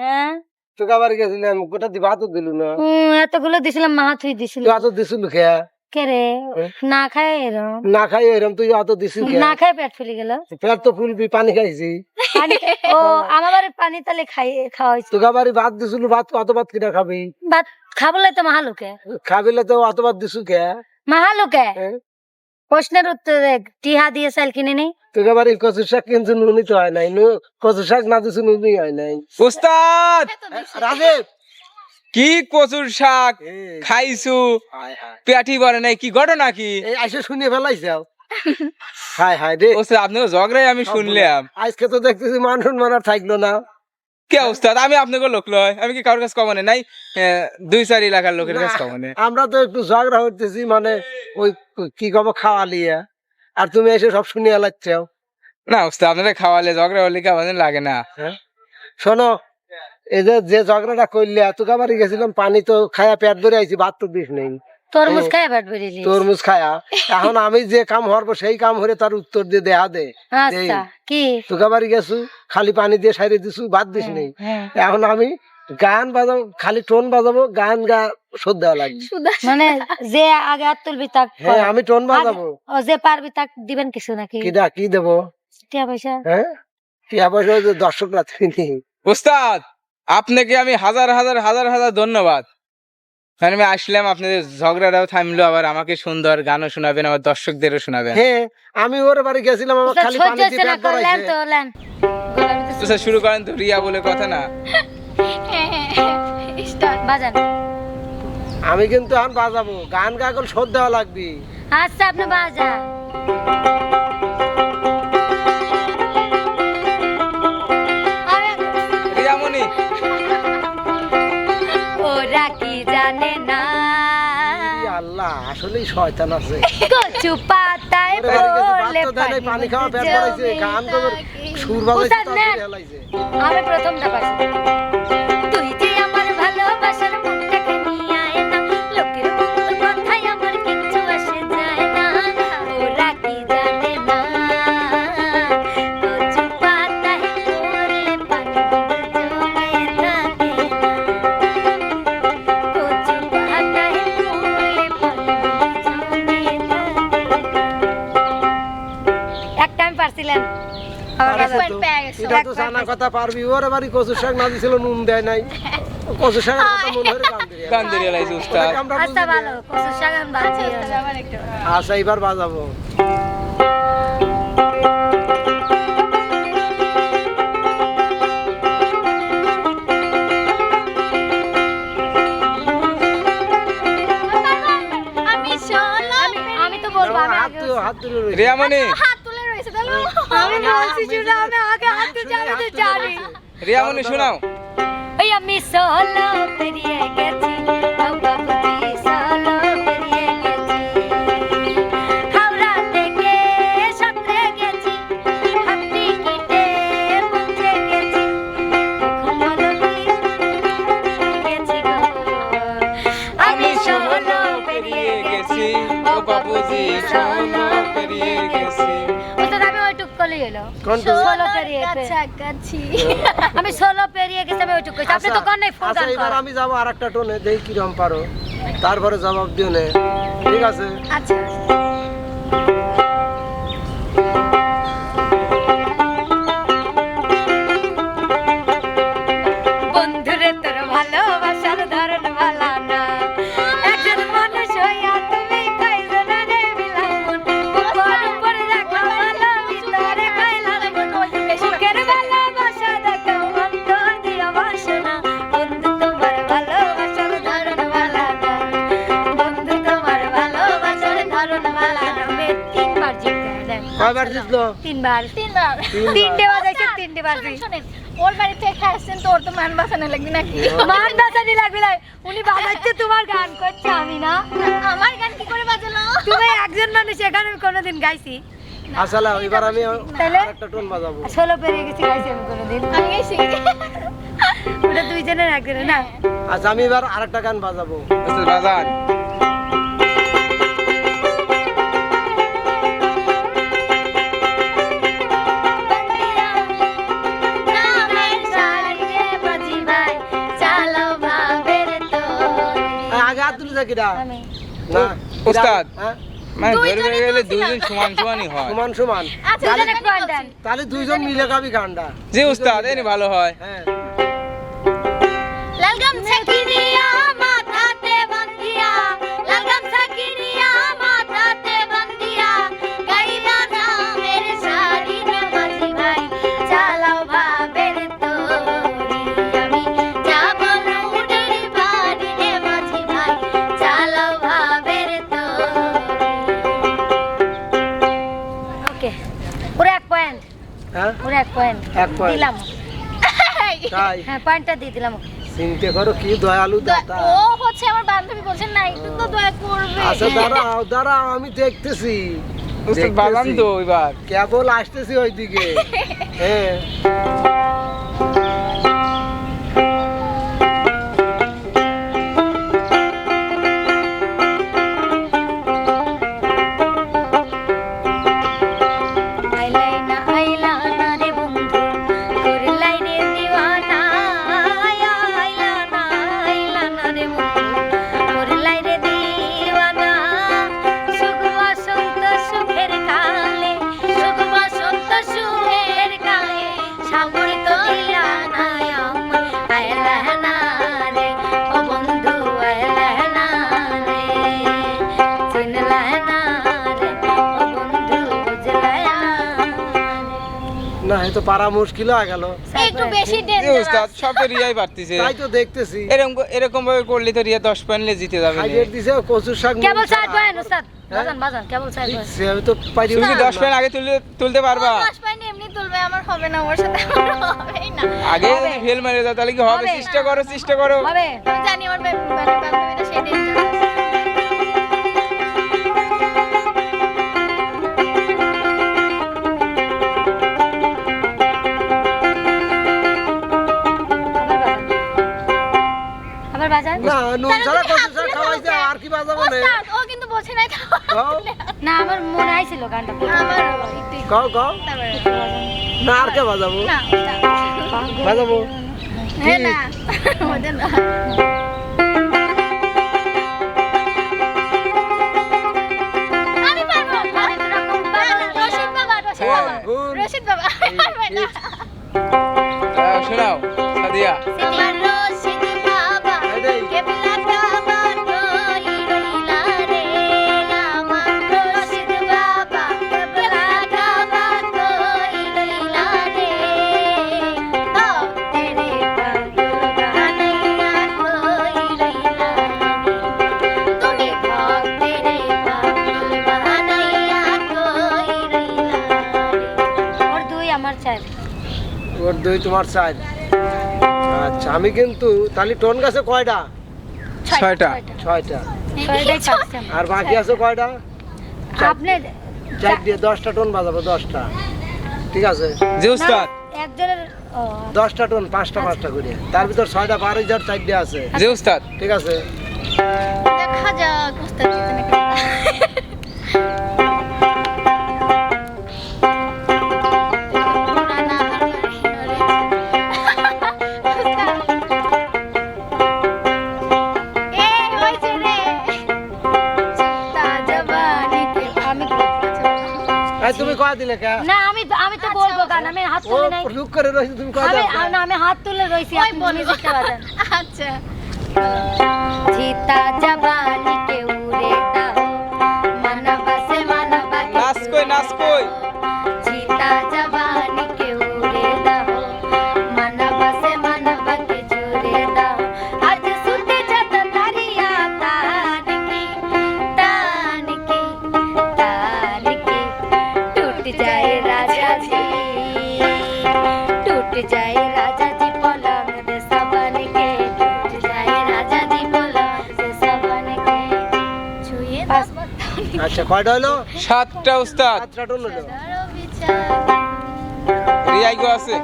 হ্যাঁ। তোকে আবার গেছিলাম গোটা দি ভাতও দিলু না। এতগুলো দিছিলাম মা তুই দিছিল। তুই অত দিছিল খেয়া কে হ্যাঁ? না খায় এরম। না খাই এরম তুই অত দিছিল না খায় পেট ফুলে গেল। পেট তো ফুলবি পানি খাইছি। ও আমার পানি খাই তোকে ভাত দিছিল ভাত কিনা খাবি? ভাত খাবলে তো মাহালুকে। খাবিলে তো অত ভাত দিছু খেয়া মাহালুকে? হ্যাঁ? প্রশ্নের উত্তর টিহা দিয়ে চাল কিনে নেই। তোকে আবার এই কচু শাক কিনছে নুনি তো হয় নাই নু কচু শাক না দিছু নুনি হয় নাই। উস্তাদ রাজীব কি কচুর শাক খাইছু। পেটি ভরে নাই কি ঘটনা কি? এই আইসে শুনিয়ে ফেলাইছাও হায় হায় রে ওস্তাদ আপনাকে ঝগড়াই আমি শুনলাম। আজকে তো দেখতেছি মানুষ সম্মান থাকল না। কে উস্তাদ আমি আপনাকে লোক লয়। আমি কি কারোর কাছে কমনে? নাই? দুই চার এলাকার লোকের কাছে। কমনে। আমরা তো একটু ঝগড়া হইতেছি মানে ওই কি কব খাওয়া লিয়া আর তুমি এসে সব শুনিয়ে লাচ্ছাও। না উস্তাদ আপনারা খাওয়ালে ঝগড়া হলে কি আমাদের লাগে না? শোনো এই যে যে ঝগড়াটা করলে তোকে আবার গেছিলাম পানি তো খায়া পেট ধরে আইছি ভাত তো দিস নেই। তরমুজ খায় বেরিয়ে তরমুজ খায়া এখন আমি যে কাম হরবো সেই কাম হরে তার উত্তর দিয়ে দেয়া দে। আচ্ছা কি? তোকে আবার গেছু খালি পানি দিয়ে সাইরে দিছু ভাত দিস নেই। হ্যাঁ। এখন আমি গান বাজাবো খালি টোন বাজাবো গান গা শোধ দেওয়া লাগবে। মানে যে আগে হাত তুলবি তাক হ্যাঁ আমি টোন বাজাবো। ও যে পারবি তাক দিবেন কিছু নাকি? কি দা কি দেবো? টিয়া পয়সা। হ্যাঁ? টিয়া পয়সা দর্শকরা তুমি উস্তাদ আপনাকে আমি হাজার হাজার হাজার হাজার ধন্যবাদ। কারণ আমি আসলাম আপনাদের ঝগড়াটাও থামলো আবার আমাকে সুন্দর গানও শোনাবেন আমার দর্শকদেরও শোনাবেন। হ্যাঁ আমি ওর বাড়ি গেছিলাম আমার খালি পানি দিয়ে পেট ভরাইছে। শুরু করেন তো রিয়া বলে কথা না। বাজান। আমি কিন্তু এখন বাজাবো গান গাগল শোধ দেওয়া লাগবে। আচ্ছা আপনি বাজান। শয়তান আছে কচু পাতায় পড়লে পানি খাওয়া পেট ভরাইছে গান সুর বাজাইছে। আমি প্রথমটা পারছি। জানা কথা পারবি ওরে বাড়ি কচু শাক না দিছিল নুন দেয় নাই। কচু শাকের কথা মনে হরে গান দিয়ে লাইছে উস্তাদ আচ্ছা ভালো কচুর শাক আমি আচ্ছা এবার বাজাবো। আমি আমি তো বলব আমি হাত তুলে- হাত তুলে রিয়ামণি। আমি বলছি শুনে আমি আগে হাতে জানি তো জানি রিয়ামণি শোনাও। ওই আমি সোলো পেরিয়ে গেছি কোনটা? সোলো পেরিয়ে আমি ষোলো পেরিয়ে গেছি আমি ওইটুকু আপনি তো আচ্ছা, কোন নাই ফোন আচ্ছা এবার আমি যাব আর একটা টোনে দেখি কিরম পারো। তারপরে জবাব দিও নে। ঠিক আছে? আচ্ছা। কয়বার জিতলো তিনবার। তিনবার। তিনটে বাজাইছে তিনটে বাজাই শোনেন ওর বাড়িতে খাইছেন তো ওর তো মান বাঁচানো লাগবে নাকি? মান বাজানি লাগবে না। উনি বাজাচ্ছে তোমার গান করছে আমি না। আমার গান কি করে বাজালো তুমি একজন মানুষ এখানে কোনোদিন গাইছি। আসলে এবার আমি? একটা টোন বাজাবো। ষোলো পেরিয়ে গেছি গাইছি আমি কোনোদিন। আমি গেছি ওটা দুইজনের একজনের না? আচ্ছা আমি এবার আরেকটা গান বাজাবো। উস্তাদ বাজান। দিছে কিরা না ওস্তাদ। হ্যাঁ? মানে দুইজনই গেলে দুজন সমান সমানই হয়। সমান সমান। আচ্ছা তাহলে দুইজন মিলে গাবি গানটা। জি উস্তাদ এনে ভালো হয়। হ্যাঁ। হ্যাঁ পুরো এক পয়েন্ট এক point। দিলাম। তাই? হ্যাঁ পয়েন্টটা দিয়ে দিলাম চিনতে করো কি দয়ালু দাতা। ও হচ্ছে আমার বান্ধবী বলছে না একটু তো দয়া করবে। আচ্ছা দাঁড়াও দাঁড়াও আমি দেখতেছি। উস্তাদ বাগান তো এবার। কেবল আসতেছি ওইদিকে। হ্যাঁ। এই তো পারা মুশকিল হয়ে গেল। একটু বেশি ডেঞ্জারাস উস্তাদ সবে রিয়াই পারতেছে তাই তো দেখতেছি। এরকম এরকম ভাবে করলে তো রিয়া দশ পয়েন্টলে জিতে যাবে না। দিছে কচুর শাক কেবল মুড়ি পয়েন্ট উস্তাদ। হ্যাঁ? বাজান বাজান কেবল চার পয়েন্ট সে তো পারি তুমি কি না। দশ পয়েন্ট আগে তুলতে তুলতে পারবা? পয়েন্ট তুলবে আমার হবে না ওর সাথে আমার হবেই না। আগে যদি ফেল মেরে দাও তাহলে কি হবে। চেষ্টা করো চেষ্টা করো। হবে। আমি জানি আমার মানে সেই আবার বাজান। না তুমি হাত তুলে খাওয়াইছে আর কি বাজাবো না? ও কিন্তু বোঝে নাই তো কও না আমার মনে আইছিল গানটা আমার একটু কও কও। না আর কে বাজাবো? না বাজাবো? হ্যাঁ না। রশিদ বাবা না। আহ, শোনাও সাদিয়া। দুই তোমার সাইড আচ্ছা আমি কিন্তু তাহলে টোন গাছে কয়টা? ছয়টা। ছয়টা। আর বাকি আছে কয়টা? আপনি চার দিয়ে দশটা টোন বাজাবো দশটা। ঠিক আছে? জি উস্তাদ। একজনের দশটা টোন পাঁচটা পাঁচটা করে। তার ভিতর ছয়টা বারো হাজার চারটে আছে। জি উস্তাদ। ঠিক আছে? দেখা যাক ওস্তাদ তুমি কয় দিলে কে? না আমি আমি তো বলব গান আমি হাত তুলে নাই। লুক করে রইছি তুমি কয় আমি দাও। না আমি হাত তুলে রইছি আপনি বলো। মিউজিকটা পারেন আচ্ছা। জিতা জবানি কে উড়ে কয়টা হলো? সাতটা উস্তাদ সাতটা টোন হলো। রিয়াই গো আছে।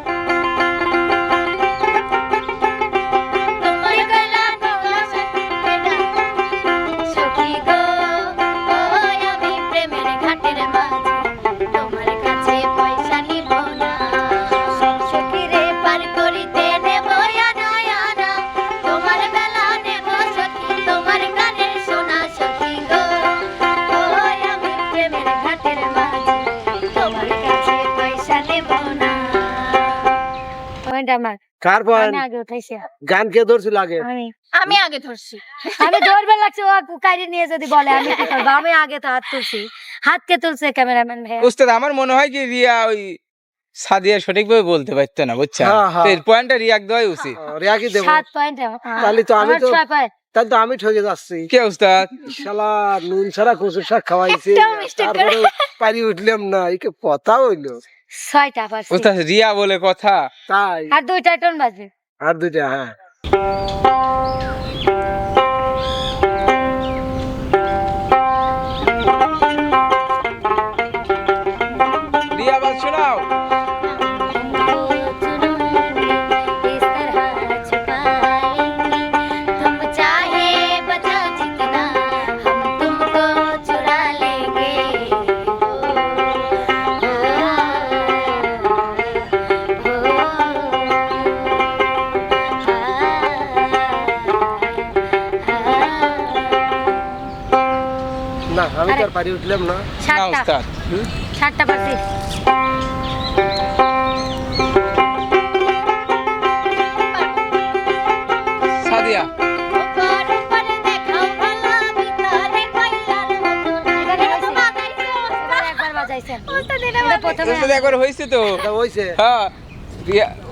আমার। কার পয়েন্ট আগে উঠাইছি। গান কে ধরছিল আগে? আমি। আমি আগে ধরছি। আমি ধরবে লাগছে নিয়ে যদি বলে আমি কি করব? আমি আগে তো হাত তুলছি। হাত কে তুলছে ক্যামেরাম্যান ভাই উস্তাদ আমার মনে হয় কি রিয়া ওই সাদিয়া সঠিকভাবে বলতে পারতো না বুঝছেন? হ্যাঁ, হ্যাঁ। এর পয়েন্টটা রিয়াক দেওয়াই উচিত। রিয়াকই দেব। সাত পয়েন্ট তাহলে তো আমি তো- ছয় পয়েন্ট তাহলে তো আমি ঠকে যাচ্ছি। কে উস্তাদ শালা নুন ছাড়া কচুর শাক খাওয়াইছে। তারপরে পারি উঠলাম না একে কথা হইল। ছয়টা পারছি উস্তাদ রিয়া বলে কথা। তাই। আর দুইটা টন বাজবে আর দুইটা হ্যাঁ। পারি উঠলাম না। না সাতটা উস্তাদ সাতটা পারছি সাদিয়া। একবার হয়েছে তো? হ্যাঁ।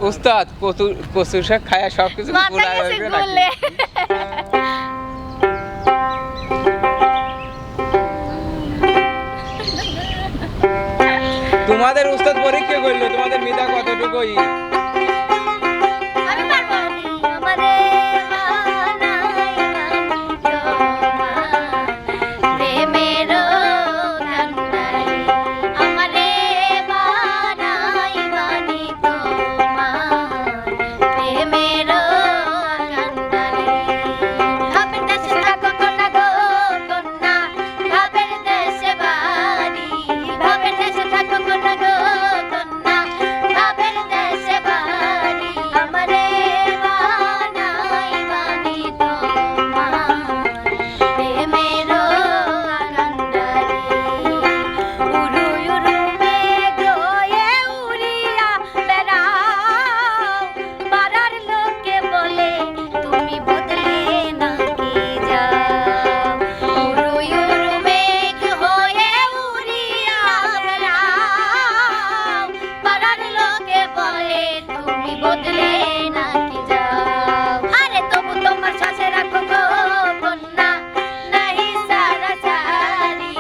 উস্তাদ কচু কচু শাক খায়া সবকিছু পুরা তোমাদের উস্তাদ পরীক্ষা করল তোমাদের মেধা কতটুকুই? আমি পারব আমারে বদলে নাকি যাও? আরে তবু তোমার শ্বাসে রাখো গো কন্যা নাহি সারা চারি।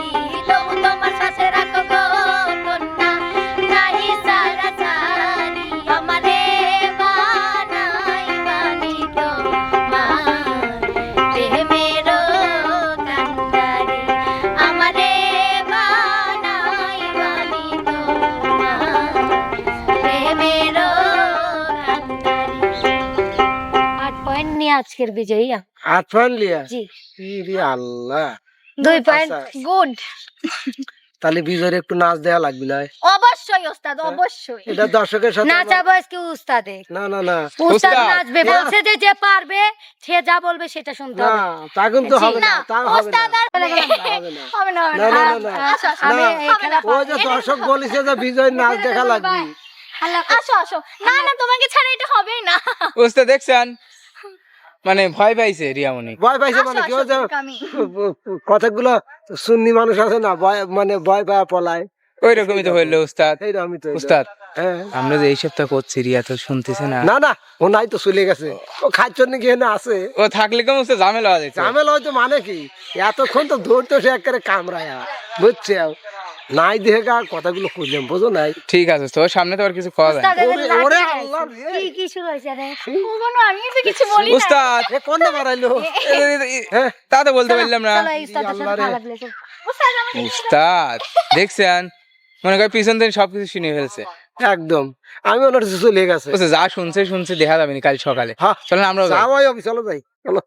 তবু তোমার শ্বাসে রাখো গো কন্যা নাহি সারা চারি। আমারে বানাই বানি তোমার প্রেমেরও কান্ডারি। আমারে বানাই বানি তোমার প্রেমেরও আজকের বিজয়ী আট পয়েন্ট লিয়া জি। ইরে আল্লাহ। দুই পয়েন্ট আচ্ছা, গুড তাহলে বিজয়ের একটু নাচ দেওয়া লাগবে না? অবশ্যই ওস্তাদ অবশ্যই। এটা দর্শকের সাথে নাচা আমার- বয়স উস্তাদে? না না না। উস্তাদ। নাচবে বলছে যে যে পারবে সে যা বলবে সেটা শুনতে হবে। না তা কিন্তু হবে না তা হবে না। হবে না হবে না হবে না, না না, ও যে দর্শক বলেছে যে বিজয় নাচ দেখা লাগবে। আসো আসো। না না তোমাকে ছাড়া এটা হবেই না। উস্তাদ দেখছেন? মানে ভয় পাইছে রিয়ামণি ভয় পাইছে মানে তোমাকে আমি। কথাগুলো সুন্নি মানুষ আছে না ভয় মানে ভয় পায় পলায়। ওই রকমই তো হইল উস্তাদ। এইরকমই তো। উস্তাদ হ্যাঁ। আমরা যে এই সপ্তাহ করছি রিয়া তো শুনতেছে না? না না ও নাই তো চলে গেছে। ও খাচ্ছর নাকি এনে আছে? ও থাকলে কেমন উস্তাদ ঝামেলা যাচ্ছে ঝামেলা হয়তো মানে কি? এতক্ষণ তো ধরতো সে একেবারে কামড়ায়া বুঝছে? নাই দেখে গা কথাগুলো খুঁজলাম বুঝো নাই ঠিক আছে তোর সামনে তো আর কিছু খাওয়া যায় ওরে, ওরে আল্লাহ কি কি শুরু হয়েছে রে কোনো আমি তো কিছু বলি না উস্তাদ এ কোন মারাইলো এ- হ্যাঁ তা তো বলতে পারলাম না চলো চলো। উস্তাদ দেখছেন মনে করে পিছন থেকে সবকিছু শুনে ফেলছে একদম আমি ওনার কাছে চলে গেছে যা শুনছে শুনছে দেখা যাবে না কাল সকালে হ্যাঁ চলেন আমরা যাওয়াই চলো যাই চলো